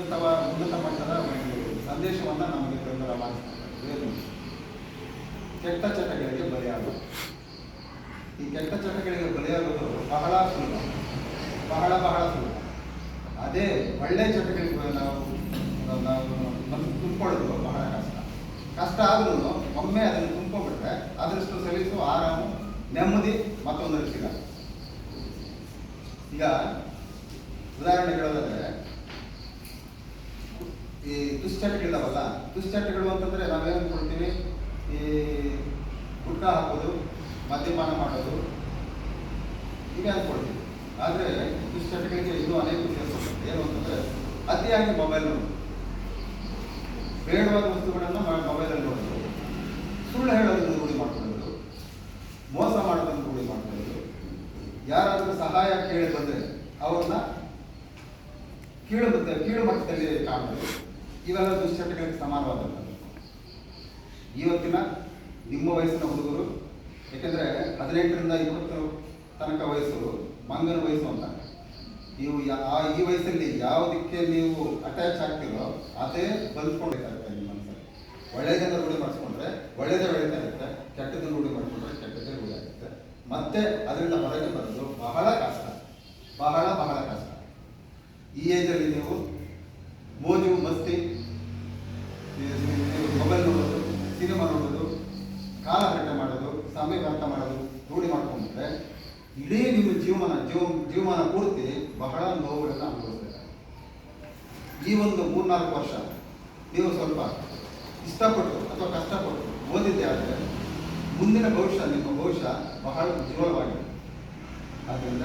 ಉನ್ನತವ, ಉನ್ನತ ಮಟ್ಟದ ಒಂದು ಸಂದೇಶವನ್ನು ನಮಗೆ ಪ್ರಕಾರ ಮಾಡಿಸ್ತಾರೆ? ಕೆಟ್ಟ ಚಟಗಳಿಗೆ ಬಲಿಯಾಗೋದು ಈ ಕೆಟ್ಟ ಚಟಗಳಿಗೆ ಬಲಿಯಾಗೋದು ಬಹಳ ಸುಲಭ. ಬಹಳ ಬಹಳ ಸುಲಭ. ಅದೇ ಒಳ್ಳೆ ಚಟಗಳಿಗೆ ನಾವು ನಾವು ತುಂಬಿಕೊಳ್ಳೋದು ಬಹಳ ಕಷ್ಟ. ಕಷ್ಟ ಆದ್ರೂ ಒಮ್ಮೆ ಅದನ್ನು ತುಂಬಿಕೊಂಡ್ಬಿಟ್ರೆ ಅದರಷ್ಟು ಸಲೀಸು ಆರಾಮು, ನೆಮ್ಮದಿ ಮತ್ತೊಂದು ಈಗ ಉದಾಹರಣೆ ಹೇಳೋದಾದ್ರೆ ದುಶ್ಚಟಗಳಿದಾವಲ್ಲ? ದುಶ್ಚಟಗಳು ಅಂತಂದ್ರೆ ನಾವೇನು ಕೊಡ್ತೀವಿ ಈ ಗುಟ್ಕಾ ಹಾಕೋದು, ಮದ್ಯಪಾನ ಮಾಡೋದು, ಹೀಗೆ ಅನ್ಕೊಳ್ತೀವಿ ಆದರೆ ದುಶ್ಚಟಗಳಿಗೆ ಇನ್ನೂ ಅನೇಕ ಕೆಲಸ ಏನು ಅಂತಂದ್ರೆ, ಅತಿಯಾಗಿ ಮೊಬೈಲ್ ನೋಡೋದು ಬೇಡವಾದ ವಸ್ತುಗಳನ್ನು ಮೊಬೈಲಲ್ಲಿ ನೋಡೋದು ಸುಳ್ಳು ಹೇಳೋದನ್ನು ರೂಢಿ ಮಾಡ್ಕೊಳ್ಳೋದು. ಮೋಸ ಮಾಡೋದನ್ನು ರೂಢಿ ಮಾಡ್ಕೊಳ್ಳೋದು. ಯಾರಾದರೂ ಸಹಾಯ ಕೇಳಿ ಬಂದರೆ ಅವ್ರನ್ನ ಕೀಳು ಬಂದ ಕೀಳು ಮಟ್ಟದಲ್ಲಿ ಕಾಣೋದು. ಇವೆಲ್ಲ ದುಶ್ಚಟಗಳಿಗೆ ಸಮಾನವಾದಂಥದ್ದು ಇವತ್ತಿನ ನಿಮ್ಮ ವಯಸ್ಸಿನ ಹುಡುಗರು, ಏಕೆಂದರೆ ಹದಿನೆಂಟರಿಂದ ಇಪ್ಪತ್ತು ತನಕ ವಯಸ್ಸು, ಮಂಗನ ವಯಸ್ಸು ಅಂತ. ನೀವು ಆ ಈ ವಯಸ್ಸಲ್ಲಿ ಯಾವುದಕ್ಕೆ ನೀವು ಅಟ್ಯಾಚ್ ಆಗ್ತಿರೋ ಅದೇ ಬಲ್ಸ್ಕೊಂಡಿರ್ತಾ ನಿಮ್ಮ ಮನಸ್ಸಲ್ಲಿ. ಒಳ್ಳೆಯದನ್ನು ರೂಢಿ ಮಾಡಿಸ್ಕೊಂಡ್ರೆ ಒಳ್ಳೆಯದೇ ಬೆಳೀತಾ ಇರುತ್ತೆ ಕೆಟ್ಟದನ್ನು ರೂಢಿ ಮಾಡಿಕೊಂಡ್ರೆ ಕೆಟ್ಟದ್ದೇ ರೂಢಿ ಆಗುತ್ತೆ. ಮತ್ತೆ ಅದರಿಂದ ಹೊರಗೆ ಬರೋದು ಬಹಳ ಕಷ್ಟ. ಬಹಳ ಬಹಳ ಕಷ್ಟ. ಈ ಏಜಲ್ಲಿ ನೀವು ಮೋಜು, ಮಸ್ತಿ ಮೊಬೈಲ್ ನೋಡೋದು ಸಿನಿಮಾ ನೋಡೋದು ಕಾಲಹರಟೆ ಮಾಡೋದು ಸಮಯ ವ್ಯರ್ಥ ಮಾಡೋದು, ರೂಢಿ ಮಾಡ್ಕೊಂಡ್ರೆ ಇಡೀ ನಿಮ್ಮ ಜೀವನ ಜೀವ, ಜೀವಮಾನ ಪೂರ್ತಿ ಬಹಳ ನೋವುಗಳನ್ನು ಅನುಭವಿಸ್ತಾರೆ. ಈ ಒಂದು ಮೂರ್ನಾಲ್ಕು ವರ್ಷ, ನೀವು ಸ್ವಲ್ಪ ಇಷ್ಟಪಟ್ಟು ಅಥವಾ ಕಷ್ಟಪಟ್ಟು ಓದಿದ್ದೆ ಆದರೆ ಮುಂದಿನ ಭವಿಷ್ಯ ನಿಮ್ಮ ಭವಿಷ್ಯ ಬಹಳ ಉಜ್ವಲವಾಗಿದೆ. ಆದ್ದರಿಂದ